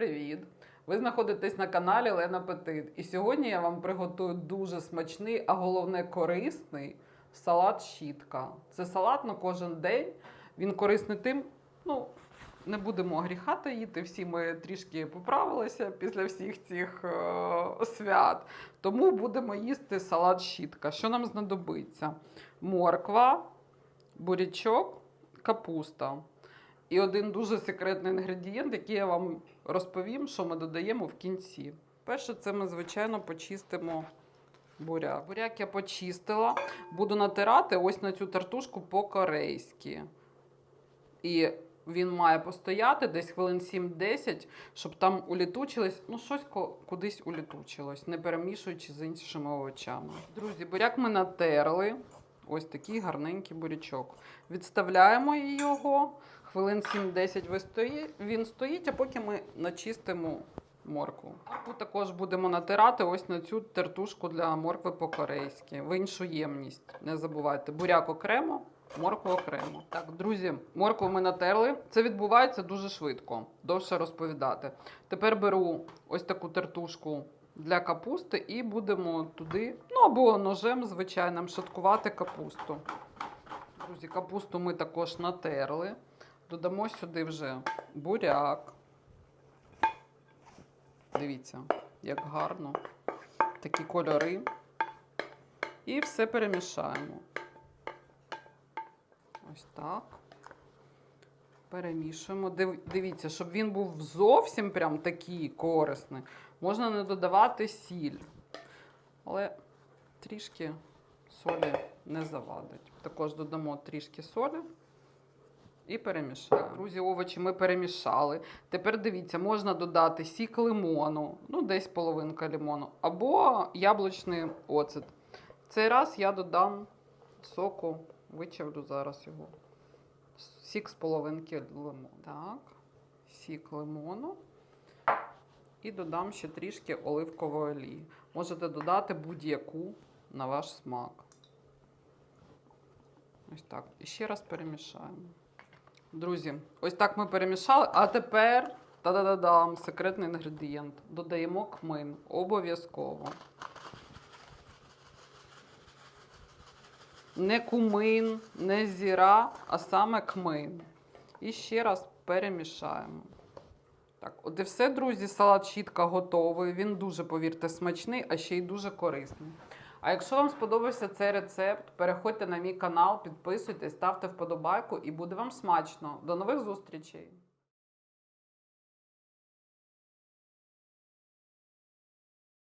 привіт! Ви знаходитесь на каналі Лена Петит. І сьогодні я вам приготую дуже смачний, а головне корисний салат щітка. Це салат на кожен день. Він корисний тим, ну. Не будемо гріха таїти, всі ми трішки поправилися після всіх цих е, свят. Тому будемо їсти салат щітка. Що нам знадобиться? Морква, бурячок, капуста. І один дуже секретний інгредієнт, який я вам розповім, що ми додаємо в кінці. Перше, це ми, звичайно, почистимо буряк. Буряк я почистила. Буду натирати ось на цю тартушку по-корейськи. І він має постояти десь хвилин 7-10, щоб там улітучилось, ну щось кудись улітучилось, не перемішуючи з іншими овочами. Друзі, буряк ми натерли. Ось такий гарненький бурячок. Відставляємо його. Хвилин 7-10 ви стої- він стоїть, а поки ми начистимо моркву. Моркву також будемо натирати ось на цю тертушку для моркви по-корейськи. В іншу ємність. Не забувайте. Буряк окремо, моркву окремо. Так, друзі, моркву ми натерли. Це відбувається дуже швидко. Довше розповідати. Тепер беру ось таку тертушку для капусти і будемо туди, ну або ножем звичайним, шаткувати капусту. Друзі, капусту ми також натерли. Додамо сюди вже буряк. Дивіться, як гарно. Такі кольори. І все перемішаємо. Ось так. Перемішуємо. Див- Дивіться, щоб він був зовсім прям такий корисний, можна не додавати сіль. Але трішки солі не завадить. Також додамо трішки солі і перемішаємо. Друзі, овочі ми перемішали. Тепер дивіться, можна додати сік лимону, ну десь половинка лимону, або яблучний оцет. Цей раз я додам соку, вичавлю зараз його. Сік з половинки лимону. Так, сік лимону. І додам ще трішки оливкової олії. Можете додати будь-яку на ваш смак. Ось так. І ще раз перемішаємо. Друзі, ось так ми перемішали. А тепер та-да-да-дам, секретний інгредієнт. Додаємо кмин. Обов'язково. Не кумин, не зіра, а саме кмин. І ще раз перемішаємо. Так, от і все, друзі, салат щітка готовий. Він дуже, повірте, смачний, а ще й дуже корисний. А якщо вам сподобався цей рецепт, переходьте на мій канал, підписуйтесь, ставте вподобайку і буде вам смачно. До нових зустрічей!